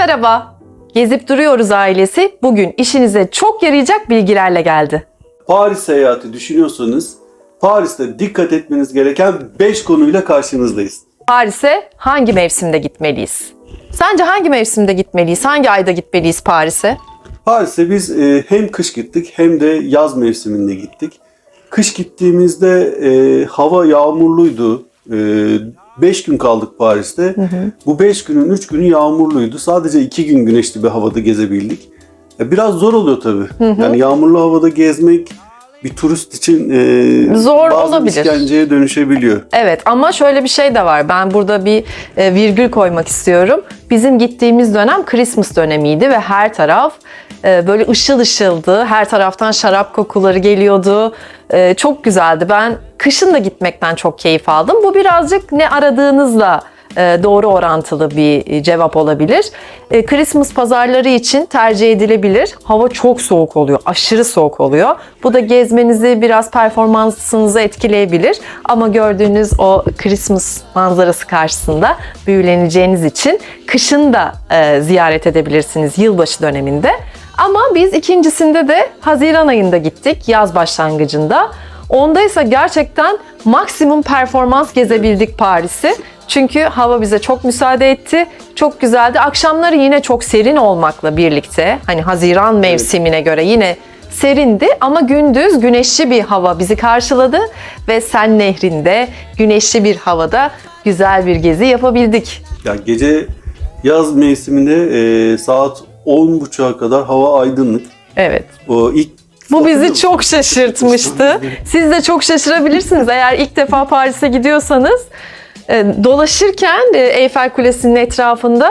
Merhaba. Gezip duruyoruz ailesi bugün işinize çok yarayacak bilgilerle geldi. Paris seyahati düşünüyorsanız Paris'te dikkat etmeniz gereken 5 konuyla karşınızdayız. Paris'e hangi mevsimde gitmeliyiz? Sence hangi mevsimde gitmeliyiz? Hangi ayda gitmeliyiz Paris'e? Paris'e biz e, hem kış gittik hem de yaz mevsiminde gittik. Kış gittiğimizde e, hava yağmurluydu. 5 gün kaldık Paris'te. Bu 5 günün 3 günü yağmurluydu. Sadece 2 gün güneşli bir havada gezebildik. E, biraz zor oluyor tabii. Yani yağmurlu havada gezmek bir turist için e, Zor bazen olabilir. işkenceye dönüşebiliyor. Evet ama şöyle bir şey de var. Ben burada bir e, virgül koymak istiyorum. Bizim gittiğimiz dönem Christmas dönemiydi ve her taraf böyle ışıl ışıldı. Her taraftan şarap kokuları geliyordu. E, çok güzeldi. Ben kışın da gitmekten çok keyif aldım. Bu birazcık ne aradığınızla e, doğru orantılı bir cevap olabilir. E, Christmas pazarları için tercih edilebilir. Hava çok soğuk oluyor, aşırı soğuk oluyor. Bu da gezmenizi biraz performansınızı etkileyebilir. Ama gördüğünüz o Christmas manzarası karşısında büyüleneceğiniz için kışın da e, ziyaret edebilirsiniz yılbaşı döneminde. Ama biz ikincisinde de Haziran ayında gittik, yaz başlangıcında. Ondaysa gerçekten maksimum performans gezebildik Paris'i. Çünkü hava bize çok müsaade etti. Çok güzeldi. Akşamları yine çok serin olmakla birlikte hani Haziran mevsimine göre yine serindi ama gündüz güneşli bir hava bizi karşıladı ve Sen Nehri'nde güneşli bir havada güzel bir gezi yapabildik. Ya gece yaz mevsiminde e, saat 10.30'a kadar hava aydınlık. Evet. O ilk Bu bizi çok şaşırtmıştı. Siz de çok şaşırabilirsiniz eğer ilk defa Paris'e gidiyorsanız. e, Dolaşırken e, Eyfel Kulesi'nin etrafında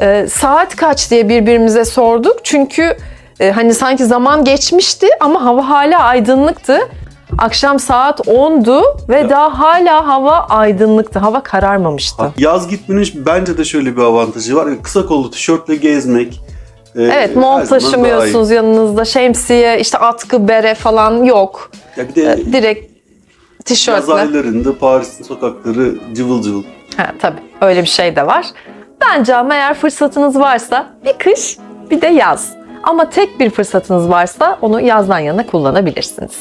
e, saat kaç diye birbirimize sorduk. Çünkü e, hani sanki zaman geçmişti ama hava hala aydınlıktı. Akşam saat 10'du ve daha hala hava aydınlıktı. Hava kararmamıştı. Yaz gitmenin bence de şöyle bir avantajı var. Kısa kollu tişörtle gezmek. E, Evet mont taşımıyorsunuz yanınızda şemsiye işte atkı bere falan yok. Ya bir de Direkt yaz tişörtle. aylarında Paris'in sokakları cıvıl cıvıl. Ha, tabii öyle bir şey de var. Bence ama eğer fırsatınız varsa bir kış bir de yaz. Ama tek bir fırsatınız varsa onu yazdan yana kullanabilirsiniz.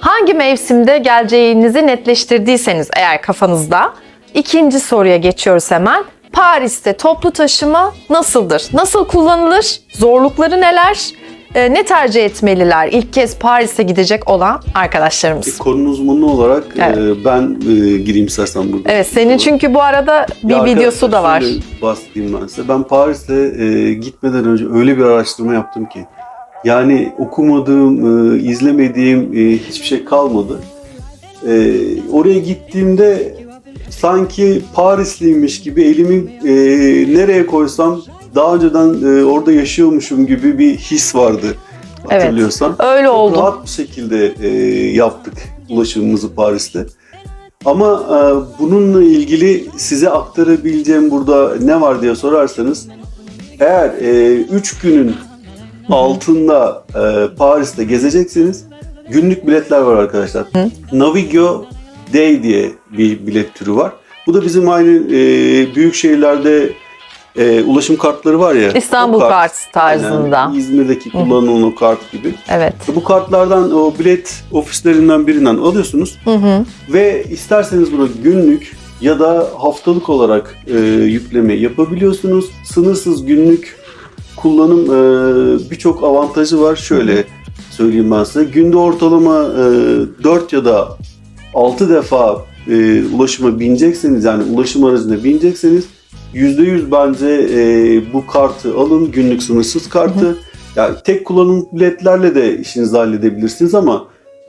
Hangi mevsimde geleceğinizi netleştirdiyseniz eğer kafanızda ikinci soruya geçiyoruz hemen. Paris'te toplu taşıma nasıldır? Nasıl kullanılır? Zorlukları neler? Ee, ne tercih etmeliler ilk kez Paris'e gidecek olan arkadaşlarımız? Konu uzmanı olarak Evet. e, ben e, gireyim istersen burada. Evet senin çünkü bu arada bir Ya videosu arkadaşlar da var. şöyle bahsedeyim ben size. Ben Paris'te e, gitmeden önce öyle bir araştırma yaptım ki. Yani okumadığım, e, izlemediğim e, hiçbir şey kalmadı. E, oraya gittiğimde sanki Parisliymiş gibi elimi e, nereye koysam daha önceden e, orada yaşıyormuşum gibi bir his vardı. Evet. Hatırlıyorsan. Öyle Çok oldu. rahat bir şekilde e, yaptık ulaşımımızı Paris'te. Ama e, bununla ilgili size aktarabileceğim burada ne var diye sorarsanız eğer 3 günün altında e, Paris'te gezecekseniz günlük biletler var arkadaşlar. Navigo Day diye bir bilet türü var. Bu da bizim aynı e, büyük şehirlerde e, ulaşım kartları var ya. İstanbul o kart tarzında. Aynen, İzmir'deki kullanılan o kart gibi. Evet. Bu kartlardan o bilet ofislerinden birinden alıyorsunuz ve isterseniz bunu günlük ya da haftalık olarak e, yükleme yapabiliyorsunuz. Sınırsız günlük kullanım e, birçok avantajı var. Şöyle söyleyeyim ben size. Günde ortalama e, 4 ya da 6 defa e, ulaşıma binecekseniz yani ulaşım aracına binecekseniz %100 bence e, bu kartı alın. Günlük sınırsız kartı. Yani tek kullanım biletlerle de işinizi halledebilirsiniz ama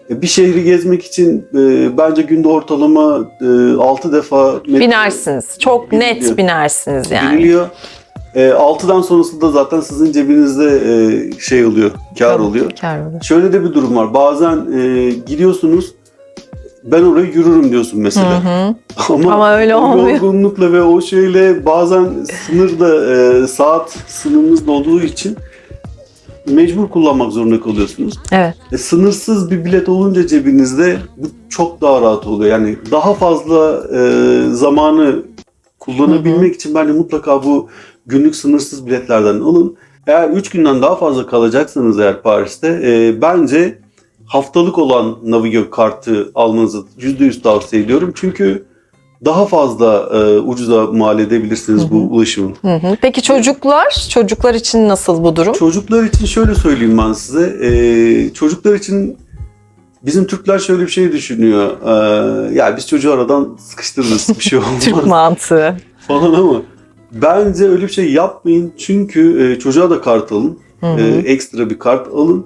e, bir şehri gezmek için e, bence günde ortalama e, 6 defa metro Binersiniz. Çok net Biniliyor. binersiniz yani. biniliyor. E, 6'dan sonrasında zaten sizin cebinizde e, şey oluyor, kar Tabii, oluyor. Kar oluyor. Şöyle de bir durum var. Bazen e, gidiyorsunuz ben oraya yürürüm diyorsun mesela. Ama, Ama öyle o olmuyor. yorgunlukla ve o şeyle bazen sınırda e, saat sınırınız da olduğu için mecbur kullanmak zorunda kalıyorsunuz. Evet. E, sınırsız bir bilet olunca cebinizde bu çok daha rahat oluyor. Yani daha fazla e, zamanı kullanabilmek için bence mutlaka bu günlük sınırsız biletlerden alın. Eğer 3 günden daha fazla kalacaksanız eğer Paris'te e, bence haftalık olan Navigo kartı almanızı %100 tavsiye ediyorum. Çünkü daha fazla e, ucuza mal edebilirsiniz bu ulaşımın. Hı hı. Peki çocuklar? Çocuklar için nasıl bu durum? Çocuklar için şöyle söyleyeyim ben size. Ee, çocuklar için bizim Türkler şöyle bir şey düşünüyor. Ee, ya biz çocuğu aradan sıkıştırırız bir şey Türk olmaz mantığı. falan ama bence öyle bir şey yapmayın. Çünkü e, çocuğa da kart alın. Hı hı. E, ekstra bir kart alın.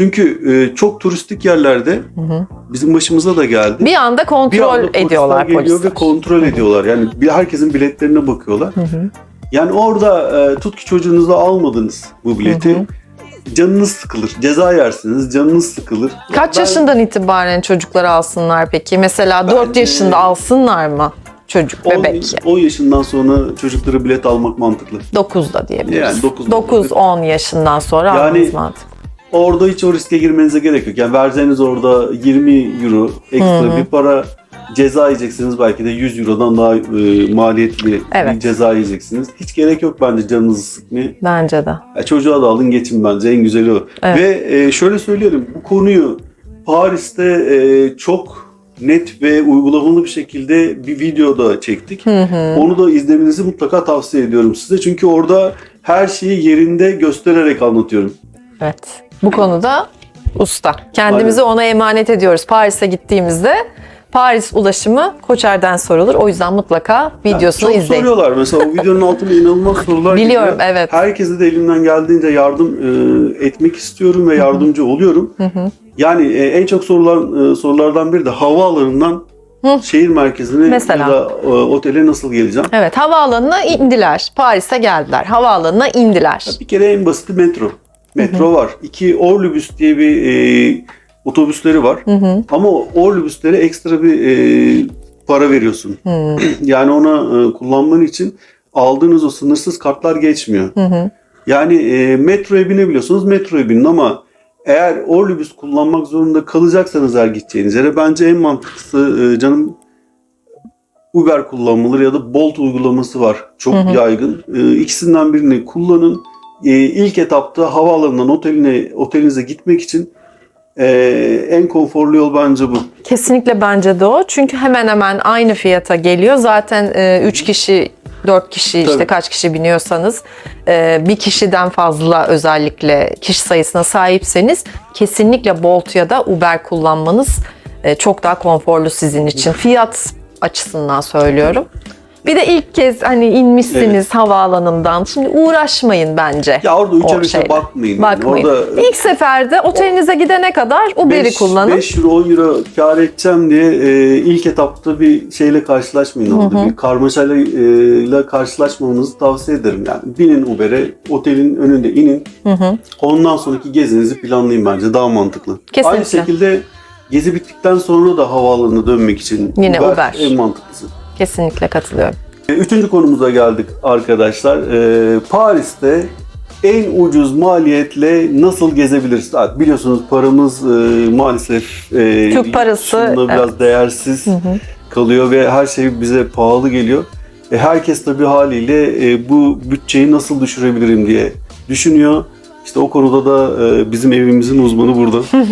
Çünkü e, çok turistik yerlerde Hı hı. bizim başımıza da geldi. Bir anda Bir kontrol anda polisler ediyorlar geliyor polisler. ve kontrol ediyorlar. Yani bir herkesin biletlerine bakıyorlar. Hı hı. Yani orada e, tut ki çocuğunuzu almadınız bu bileti. Hı hı. Canınız sıkılır. Ceza yersiniz. Canınız sıkılır. Kaç Ben- yaşından itibaren çocukları alsınlar peki? Mesela 4 Bence- yaşında alsınlar mı? Çocuk, 10, bebek. 10 yaşından sonra çocuklara bilet almak mantıklı. 9'da diyebiliriz. Yani dokuz- 9-10 yaşından sonra Yani- almanız mantıklı. Orada hiç o riske girmenize gerek yok. Yani vereceğiniz orada 20 euro ekstra bir para ceza yiyeceksiniz. Belki de 100 eurodan daha e, maliyetli bir Evet. ceza yiyeceksiniz. Hiç gerek yok bence canınızı sıkmaya. Bence de. Ya çocuğa da alın geçin bence en güzeli o. Evet. Ve e, şöyle söyleyelim bu konuyu Paris'te e, çok net ve uygulamalı bir şekilde bir videoda çektik. Hı hı. Onu da izlemenizi mutlaka tavsiye ediyorum size. Çünkü orada her şeyi yerinde göstererek anlatıyorum. Evet. Bu konuda usta. Kendimizi ona emanet ediyoruz. Paris'e gittiğimizde Paris ulaşımı Koçer'den sorulur. O yüzden mutlaka videosunu çok izleyin. soruyorlar mesela o videonun altında inanılmaz sorular Biliyorum, geliyor. evet. Herkese de elimden geldiğince yardım e, etmek istiyorum ve yardımcı oluyorum. Yani e, en çok sorulan e, sorulardan biri de havaalanından şehir merkezine Mesela. ya da e, otele nasıl geleceğim? Evet, havaalanına indiler. Paris'e geldiler. Havaalanına indiler. Bir kere en basiti metro. Metro var. İki Orlubüs diye bir e, otobüsleri var. Hı hı. Ama o Orlubüslere ekstra bir e, para veriyorsun. Hı Yani ona e, kullanman için aldığınız o sınırsız kartlar geçmiyor. hı. hı. Yani e, metroya binebiliyorsunuz, metroya binin ama eğer Orlubüs kullanmak zorunda kalacaksanız eğer gideceğiniz yere bence en mantıklısı e, canım Uber kullanmaları ya da Bolt uygulaması var. Çok Hı hı. yaygın. E, ikisinden birini kullanın. E, ilk etapta havaalanından oteline otelinize gitmek için e, en konforlu yol bence bu. Kesinlikle bence de o. Çünkü hemen hemen aynı fiyata geliyor. Zaten 3 kişi 4 kişi işte Tabii. kaç kişi biniyorsanız e, bir kişiden fazla özellikle kişi sayısına sahipseniz kesinlikle Bolt ya da Uber kullanmanız e, çok daha konforlu sizin için. Fiyat açısından söylüyorum. Bir de ilk kez hani inmişsiniz Evet. havaalanından. Şimdi uğraşmayın bence. Ya orada beşe şeyle. bakmayın. yani. Bakmayın. Orada İlk seferde otelinize gidene kadar Uber'i 5, kullanın. 5 euro 10 euro kar edeceğim diye e, ilk etapta bir şeyle karşılaşmayın orada. Bir karmaşayla e, karşılaşmamanızı tavsiye ederim. Yani binin Uber'e, otelin önünde inin. Hı hı. Ondan sonraki gezinizi planlayın bence daha mantıklı. Kesinlikle. Aynı şekilde gezi bittikten sonra da havaalanına dönmek için Yine Uber. en mantıklısı. Kesinlikle katılıyorum. E, Üçüncü konumuza geldik arkadaşlar. E, Paris'te en ucuz maliyetle nasıl gezebiliriz? Biliyorsunuz paramız e, maalesef e, Türk parası, şununla biraz değersiz kalıyor ve her şey bize pahalı geliyor. E, herkes tabii haliyle e, bu bütçeyi nasıl düşürebilirim diye düşünüyor. İşte o konuda da e, bizim evimizin uzmanı burada.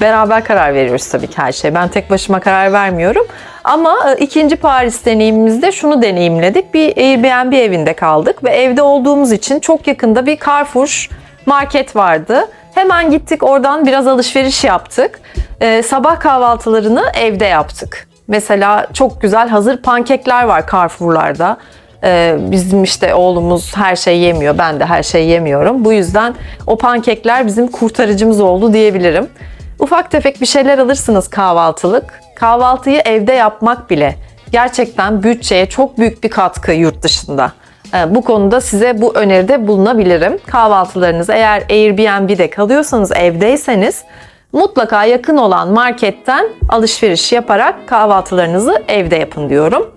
Beraber karar veriyoruz tabii ki her şey. Ben tek başıma karar vermiyorum. Ama e, ikinci Paris deneyimimizde şunu deneyimledik. Bir Airbnb evinde kaldık ve evde olduğumuz için çok yakında bir Carrefour market vardı. Hemen gittik oradan biraz alışveriş yaptık. Ee, sabah kahvaltılarını evde yaptık. Mesela çok güzel hazır pankekler var Carrefour'larda. Ee, bizim işte oğlumuz her şey yemiyor. Ben de her şey yemiyorum. Bu yüzden o pankekler bizim kurtarıcımız oldu diyebilirim. Ufak tefek bir şeyler alırsınız kahvaltılık. Kahvaltıyı evde yapmak bile gerçekten bütçeye çok büyük bir katkı yurt dışında. Ee, Bu konuda size bu öneride bulunabilirim. Kahvaltılarınızı eğer Airbnb'de kalıyorsanız, evdeyseniz mutlaka yakın olan marketten alışveriş yaparak kahvaltılarınızı evde yapın diyorum.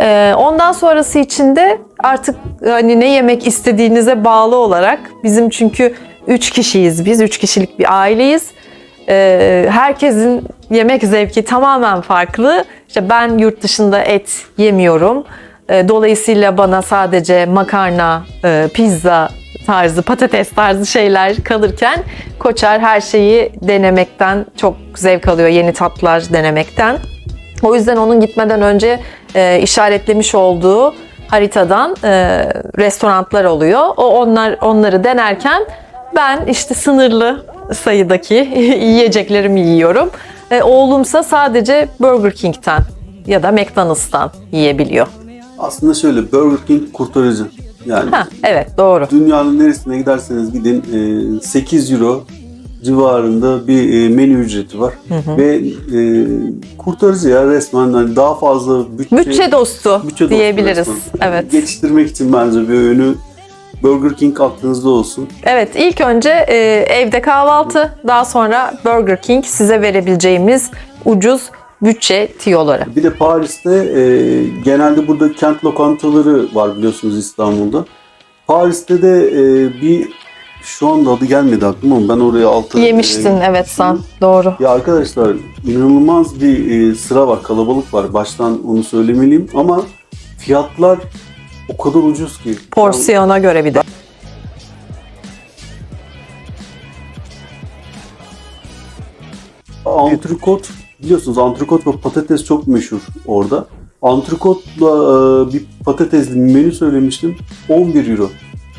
Ee, Ondan sonrası için de artık hani ne yemek istediğinize bağlı olarak bizim çünkü 3 kişiyiz biz, 3 kişilik bir aileyiz. Ee, herkesin yemek zevki tamamen farklı. İşte ben yurt dışında et yemiyorum. E, dolayısıyla bana sadece makarna, e, pizza tarzı, patates tarzı şeyler kalırken Koçer her şeyi denemekten çok zevk alıyor. Yeni tatlar denemekten. O yüzden onun gitmeden önce e, işaretlemiş olduğu haritadan e, restoranlar oluyor. O onlar onları denerken ben işte sınırlı sayıdaki yiyeceklerimi yiyorum. E, oğlumsa sadece Burger King'ten ya da McDonald's'tan yiyebiliyor. Aslında şöyle Burger King kurtarıcı. Yani Ha, evet doğru. dünyanın neresine giderseniz gidin e, 8 euro civarında bir e, menü ücreti var. Ve e, kurtarıcı ya resmen hani daha fazla bütçe, Bütçe dostu bütçe dostu diyebiliriz. resmen. Evet. Geçiştirmek için bence bir öğünü Burger King aklınızda olsun. Evet, ilk önce e, evde kahvaltı, daha sonra Burger King size verebileceğimiz ucuz bütçe tiyoları. Bir de Paris'te e, genelde burada kent lokantaları var biliyorsunuz İstanbul'da. Paris'te de e, bir şu anda adı gelmedi aklıma ama ben oraya altı Yemiştin e, evet sen, doğru. Ya arkadaşlar inanılmaz bir e, sıra var, kalabalık var. Baştan onu söylemeliyim ama fiyatlar o kadar ucuz ki. Porsiyona göre bir de. Antrikot biliyorsunuz antrikot ve patates çok meşhur orada. Antrikotla e, bir patatesli menü söylemiştim. 11 euro.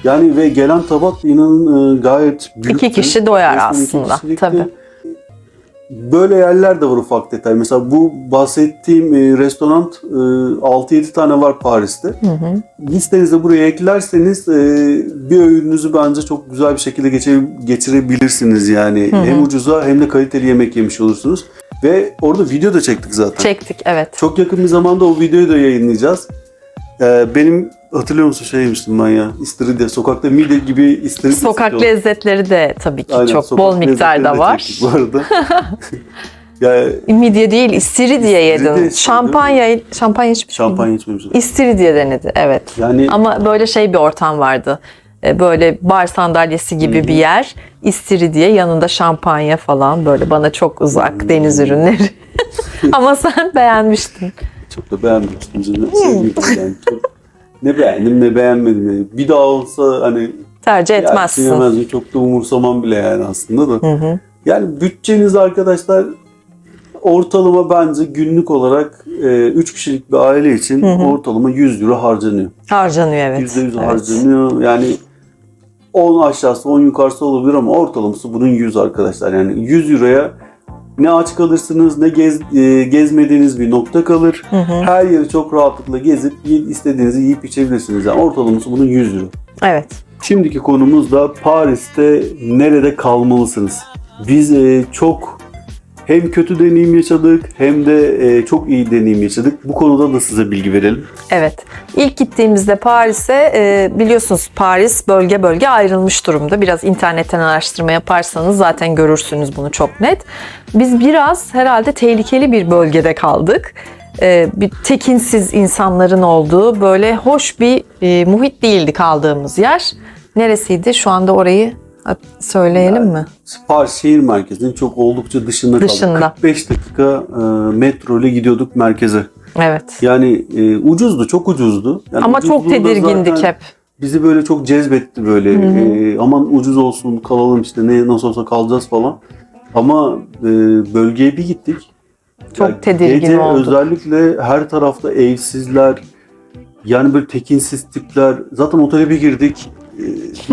Yani ve gelen tabak da inanın e, gayet büyük. İki kişi doyar aslında, tabii. Böyle yerler de var ufak detay. Mesela bu bahsettiğim e, restoran e, 6-7 tane var Paris'te. Hı hı. Listenize buraya eklerseniz e, bir öğününüzü bence çok güzel bir şekilde geçe- geçirebilirsiniz yani. Hı hı. Hem ucuza hem de kaliteli yemek yemiş olursunuz. Ve orada video da çektik zaten. Çektik evet. Çok yakın bir zamanda o videoyu da yayınlayacağız. E, benim hatırlıyor musun şey yemiştim ben ya istiridye. Sokakta midye gibi istiridye Sokak satıyorlar. lezzetleri de tabii ki Aynen, çok sokak bol miktarda de var. çektik Bu arada. ya Midye değil, istiridye yedin. içtim, Şampanya, şampanya içmiş miydin? şampanya içmemiştim. İstiridye denedi, evet. Yani Ama böyle şey bir ortam vardı. E, Böyle bar sandalyesi gibi bir yer. İstiridye, yanında şampanya falan böyle bana çok uzak deniz ürünleri. Ama sen beğenmiştin. Çok da canım. Sevgili yani çok ne beğendim ne beğenmedim yani. Bir daha olsa hani Tercih etmezsin. yemezsin çok da umursamam bile yani aslında da. Hı hı. Yani bütçeniz arkadaşlar ortalama bence günlük olarak 3 kişilik bir aile için ortalama 100 euro harcanıyor. Harcanıyor evet. %100 Evet. harcanıyor. Yani 10 aşağısı 10 yukarısı olabilir ama ortalaması bunun 100 arkadaşlar. Yani 100 euroya ne aç kalırsınız ne gez, e, gezmediğiniz bir nokta kalır. Hı hı. Her yeri çok rahatlıkla gezip istediğinizi yiyip içebilirsiniz. Yani ortalaması bunun 100 euro. Evet. Şimdiki konumuz da Paris'te nerede kalmalısınız? Biz e, çok hem kötü deneyim yaşadık hem de e, çok iyi deneyim yaşadık. Bu konuda da size bilgi verelim. Evet. İlk gittiğimizde Paris'e e, biliyorsunuz Paris bölge bölge ayrılmış durumda. Biraz internetten araştırma yaparsanız zaten görürsünüz bunu çok net. Biz biraz herhalde tehlikeli bir bölgede kaldık. E, bir tekinsiz insanların olduğu böyle hoş bir e, muhit değildi kaldığımız yer. Neresiydi? Şu anda orayı söyleyelim mi? Paris şehir merkezinin çok oldukça dışında, Dışında. kaldık. 45 dakika e, metro ile gidiyorduk merkeze. Evet. Yani e, ucuzdu, çok ucuzdu. Yani Ama çok ucuzluğu da tedirgindik zaten hep. Bizi böyle çok cezbetti böyle. E, aman ucuz olsun, kalalım işte ne nasıl olsa kalacağız falan. Ama e, bölgeye bir gittik. Çok Ya tedirgin gece olduk. özellikle her tarafta evsizler, yani böyle tekinsiz tipler. Zaten otele bir girdik. E,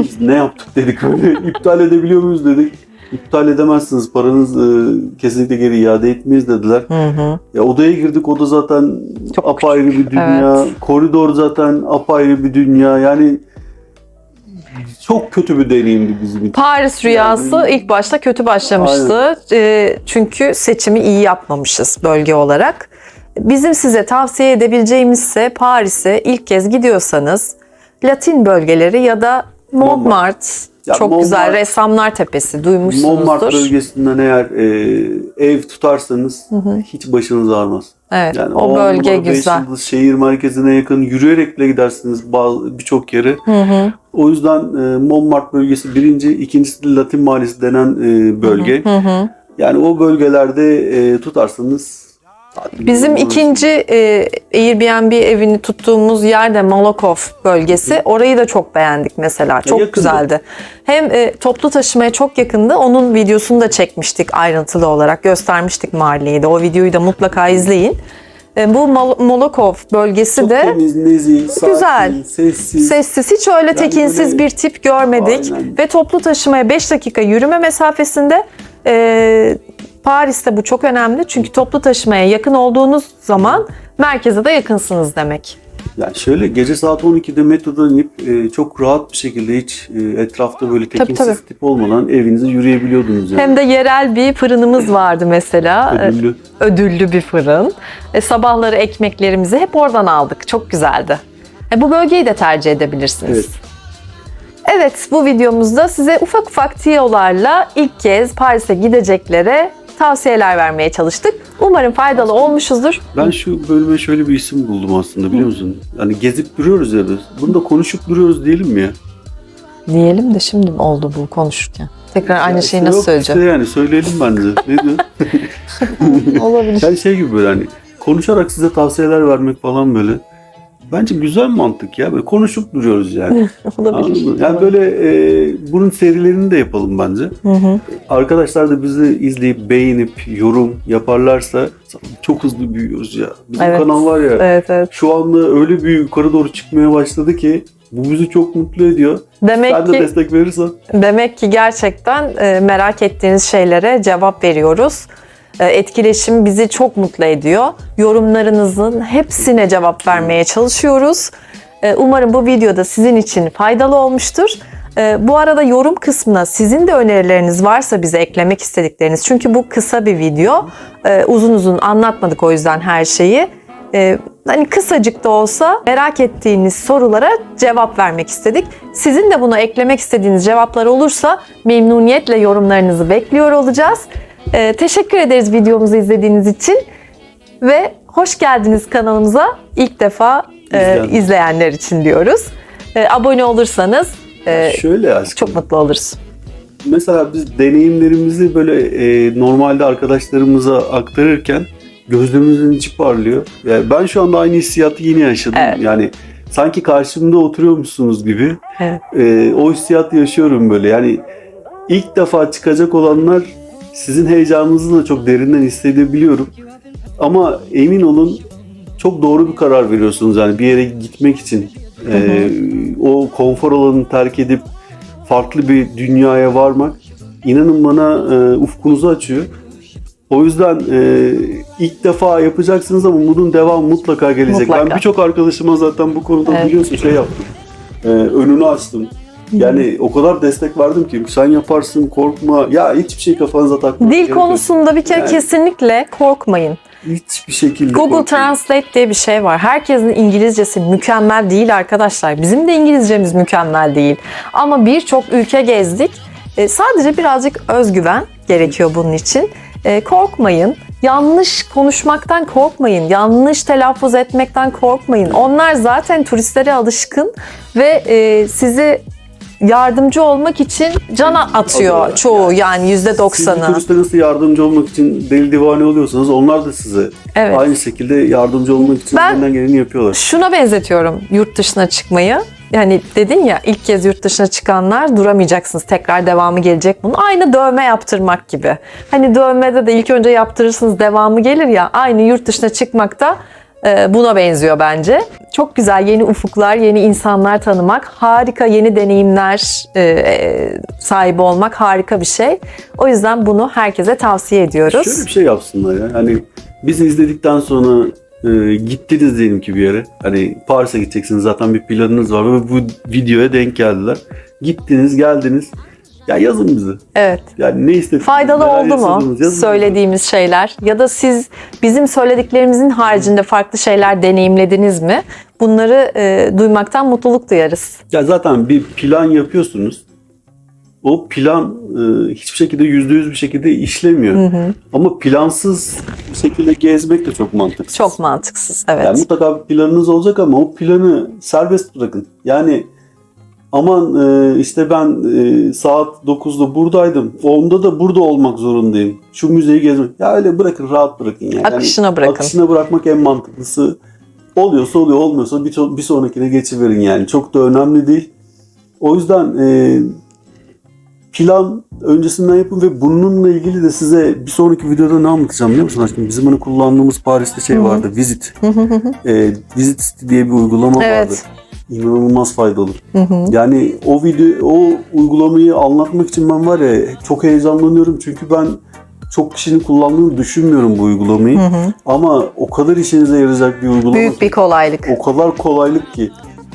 biz ne yaptık dedik böyle. İptal edebiliyor muyuz dedik. İptal edemezsiniz. Paranız e, kesinlikle geri iade etmeyiz dediler. Hı hı. Ya odaya girdik. Oda zaten Çok apayrı bir dünya. Koridor zaten apayrı bir dünya. Yani çok kötü bir deneyimdi bizim için. Paris rüyası Yani- ilk başta kötü başlamıştı. Ee, çünkü seçimi iyi yapmamışız bölge olarak. Bizim size tavsiye edebileceğimiz ise Paris'e ilk kez gidiyorsanız Latin bölgeleri ya da Montmartre Ya çok Montmartre- güzel ressamlar tepesi duymuşsunuzdur. Montmartre bölgesinden eğer e, ev tutarsanız hiç başınız ağrımaz. Evet, Yani o on bölge güzel. yıldız şehir merkezine yakın yürüyerek bile gidersiniz birçok yere. Hı hı, O yüzden e, Montmartre bölgesi birinci, ikincisi de Latin Mahallesi denen e, bölge. hı hı. Yani o bölgelerde e, tutarsanız Bizim ikinci e, Airbnb evini tuttuğumuz yer de Malakoff bölgesi. Orayı da çok beğendik mesela. Çok yakındı. güzeldi. Hem e, toplu taşımaya çok yakındı. Onun videosunu da çekmiştik ayrıntılı olarak. Göstermiştik mahalleyi de. O videoyu da mutlaka izleyin. E, bu Mal- Malakoff bölgesi Çok de temiz, nezih, sakin, Güzel. sessiz. Sessiz, hiç öyle tekinsiz böyle- bir tip görmedik. Aynen. Ve toplu taşımaya 5 dakika yürüme mesafesinde e, Paris'te bu çok önemli. Çünkü toplu taşımaya yakın olduğunuz zaman merkeze de yakınsınız demek. Yani şöyle gece saat 12'de metrodan inip e, çok rahat bir şekilde hiç e, etrafta böyle tekinsiz tabii. tip olmadan evinize yürüyebiliyordunuz yani. Hem de yerel bir fırınımız vardı mesela. E, Ödüllü. ödüllü bir fırın. E, sabahları ekmeklerimizi hep oradan aldık. Çok güzeldi. E, bu bölgeyi de tercih edebilirsiniz. Evet. Evet, bu videomuzda size ufak ufak tiyolarla ilk kez Paris'e gideceklere tavsiyeler vermeye çalıştık. Umarım faydalı olmuşuzdur. Ben şu bölüme şöyle bir isim buldum aslında biliyor musun? Hani gezip duruyoruz ya biz. Bunu da konuşup duruyoruz diyelim mi ya? Diyelim de şimdi mi oldu bu konuşurken? Tekrar aynı Ya şeyi işte nasıl yok söyleyeceğim? İşte yani söyleyelim bence. Ne diyorsun? Olabilir. yani şey gibi böyle hani konuşarak size tavsiyeler vermek falan böyle. Bence güzel mantık ya. Böyle konuşup duruyoruz yani. Anladın Olabilir. mı? Yani böyle e, bunun serilerini de yapalım bence. Hı hı. Arkadaşlar da bizi izleyip beğenip yorum yaparlarsa çok hızlı büyüyoruz ya. Bizim Evet. kanal var ya Evet evet. şu anda öyle bir yukarı doğru çıkmaya başladı ki bu bizi çok mutlu ediyor. Demek Sen de ki destek verirsen. Demek ki gerçekten e, merak ettiğiniz şeylere cevap veriyoruz. E, Etkileşim bizi çok mutlu ediyor. Yorumlarınızın hepsine cevap vermeye çalışıyoruz. E, Umarım bu videoda sizin için faydalı olmuştur. E, Bu arada yorum kısmına sizin de önerileriniz varsa bize eklemek istedikleriniz. Çünkü bu kısa bir video. Uzun uzun anlatmadık o yüzden her şeyi. Hani kısacık da olsa merak ettiğiniz sorulara cevap vermek istedik. Sizin de buna eklemek istediğiniz cevaplar olursa memnuniyetle yorumlarınızı bekliyor olacağız. E, teşekkür ederiz videomuzu izlediğiniz için ve hoş geldiniz kanalımıza ilk defa e, İzleyenler. izleyenler için diyoruz. E, abone olursanız e, Şöyle aşkım. çok mutlu oluruz. Mesela biz deneyimlerimizi böyle e, normalde arkadaşlarımıza aktarırken gözlerimizin içi parlıyor. Yani ben şu anda aynı hissiyatı yine yaşadım. Evet. Yani sanki karşımda oturuyormuşsunuz gibi Evet. e, o hissiyatı yaşıyorum böyle. Yani ilk defa çıkacak olanlar sizin heyecanınızı da çok derinden hissedebiliyorum. Ama emin olun çok doğru bir karar veriyorsunuz yani bir yere gitmek için. E, o konfor alanını terk edip farklı bir dünyaya varmak inanın bana e, ufkunuzu açıyor. O yüzden e, ilk defa yapacaksınız ama bunun devamı mutlaka gelecek. Mutlaka. Ben birçok arkadaşıma zaten bu konuda Evet. biliyorsun şey yaptım. E, önünü açtım. Yani o kadar destek verdim ki sen yaparsın korkma. Ya hiçbir şey kafanıza takmayın. Dil konusunda bir kere Yani- kesinlikle korkmayın. hiçbir şekilde Google korkmayın. Translate diye bir şey var. Herkesin İngilizcesi mükemmel değil arkadaşlar. Bizim de İngilizcemiz mükemmel değil. Ama birçok ülke gezdik. E, sadece birazcık özgüven gerekiyor bunun için. E, korkmayın. Yanlış konuşmaktan korkmayın. Yanlış telaffuz etmekten korkmayın. Onlar zaten turistlere alışkın ve e, sizi yardımcı olmak için cana atıyor çoğu yani yüzde Siz bir doksanı. turiste nasıl yardımcı olmak için deli divane oluyorsanız onlar da size Evet. aynı şekilde yardımcı olmak için Ben- elinden geleni yapıyorlar. Şuna benzetiyorum yurt dışına çıkmayı. Yani dedin ya ilk kez yurt dışına çıkanlar duramayacaksınız. Tekrar devamı gelecek bunun. Aynı dövme yaptırmak gibi. Hani dövmede de ilk önce yaptırırsınız devamı gelir ya. Aynı yurt dışına çıkmakta buna benziyor bence. Çok güzel yeni ufuklar, yeni insanlar tanımak, harika yeni deneyimler e, e, sahibi olmak harika bir şey. O yüzden bunu herkese tavsiye ediyoruz. Şöyle bir şey yapsınlar ya. Hani bizi izledikten sonra e, gittiniz diyelim ki bir yere. Hani Paris'e gideceksiniz zaten bir planınız var ve bu videoya denk geldiler. Gittiniz, geldiniz. Ya yazın bize. Evet. Yani ne istediniz? Faydalı oldu mu yazın bize. söylediğimiz şeyler ya da siz bizim söylediklerimizin haricinde farklı şeyler deneyimlediniz mi? Bunları e, duymaktan mutluluk duyarız. Ya zaten bir plan yapıyorsunuz. O plan e, hiçbir şekilde yüzde yüz bir şekilde işlemiyor. Ama plansız bir şekilde gezmek de çok mantıksız. Çok mantıksız. Evet. Yani mutlaka bir planınız olacak ama o planı serbest bırakın. Yani aman e, işte ben e, saat 9'da buradaydım. 10'da da burada olmak zorundayım. Şu müzeyi gezmek. Ya öyle bırakın rahat bırakın. Yani. Akışına bırakın. Akışına bırakmak en mantıklısı. Oluyorsa oluyor olmuyorsa bir, bir sonrakine geçiverin yani. Çok da önemli değil. O yüzden e, plan öncesinden yapın ve bununla ilgili de size bir sonraki videoda ne anlatacağım biliyor musun aşkım? Bizim hani kullandığımız Paris'te şey vardı, Visit. e, Visit diye bir uygulama Evet. vardı. İnanılmaz faydalı. Hı hı. Yani o video, o uygulamayı anlatmak için ben var ya çok heyecanlanıyorum çünkü ben çok kişinin kullandığını düşünmüyorum bu uygulamayı. Hı hı. Ama o kadar işinize yarayacak bir uygulama. Büyük bir kolaylık. O kadar kolaylık ki.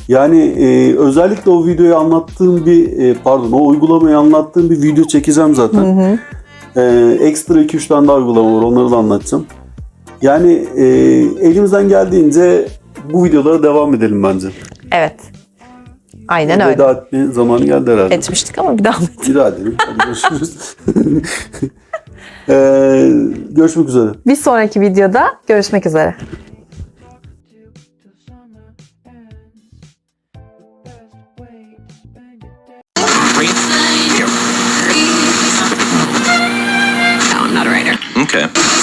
Yani e, özellikle o videoyu anlattığım bir e, pardon o uygulamayı anlattığım bir video çekeceğim zaten. Hı hı. E, ekstra 2-3 tane daha uygulama var onları da anlatacağım. Yani e, elimizden geldiğince bu videolara devam edelim bence. Evet. Aynen öyle. Veda etme zamanı geldi herhalde. Etmiştik ama bir daha Bir edelim. Hadi görüşürüz. e, görüşmek üzere. Bir sonraki videoda görüşmek üzere. No, I'm not a writer. Okay.